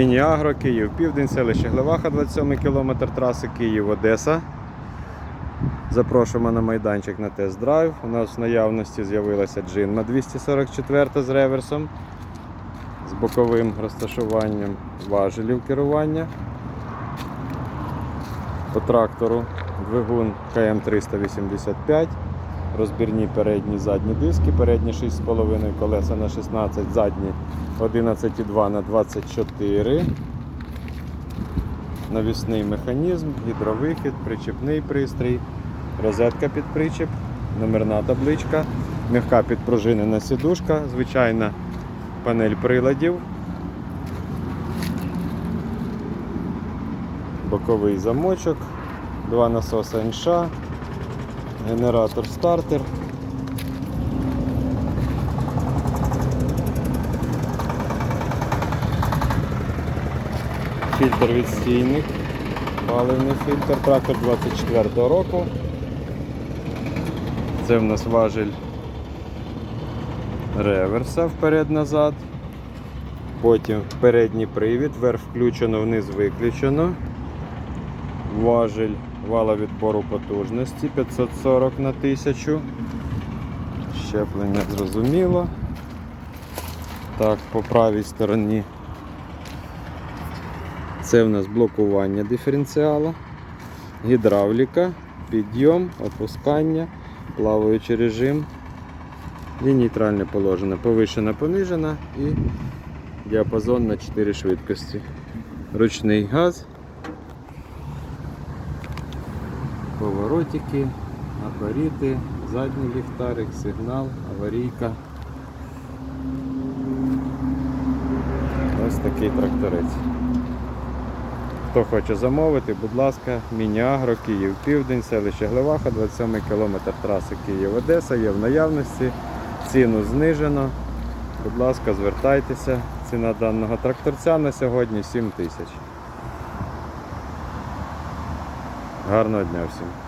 Міні-Агро, Київ, Південь, селище Глеваха, 27 кілометр траси Київ-Одеса. Запрошуємо на майданчик на тест-драйв. У нас в наявності з'явилася джинма 244 з реверсом, з боковим розташуванням важелів керування. По трактору двигун КМ385, розбірні передні задні диски, передні 6,5 колеса на 16, задні 11,2 на 24. Навісний механізм, гідровихід, причепний пристрій, розетка під причеп, номерна табличка, м'яка підпружинена сідушка, звичайна панель приладів, боковий замочок, два насоси НШ, генератор стартер. Фільтр відстійник, паливний фільтр, трактор 24 року. Це в нас важель реверса вперед-назад. Потім передній привід, вверх включено, вниз виключено. Важель вала відбору потужності 540 на 1000. Щеплення зрозуміло. Так, по правій стороні це в нас блокування диференціала, гідравліка, підйом, опускання, плаваючий режим і нейтральне положення. Повишена, понижена і діапазон на 4 швидкості. Ручний газ, поворотики, апаріти, задній ліхтарик, сигнал, аварійка. Ось такий тракторець. Хто хоче замовити, будь ласка, Міні-Агро, Київ, Південь, селище Глеваха, 27 кілометр траси Київ-Одеса є в наявності. Ціну знижено. Будь ласка, звертайтеся. Ціна даного тракторця на сьогодні 7 тисяч. Гарного дня всім.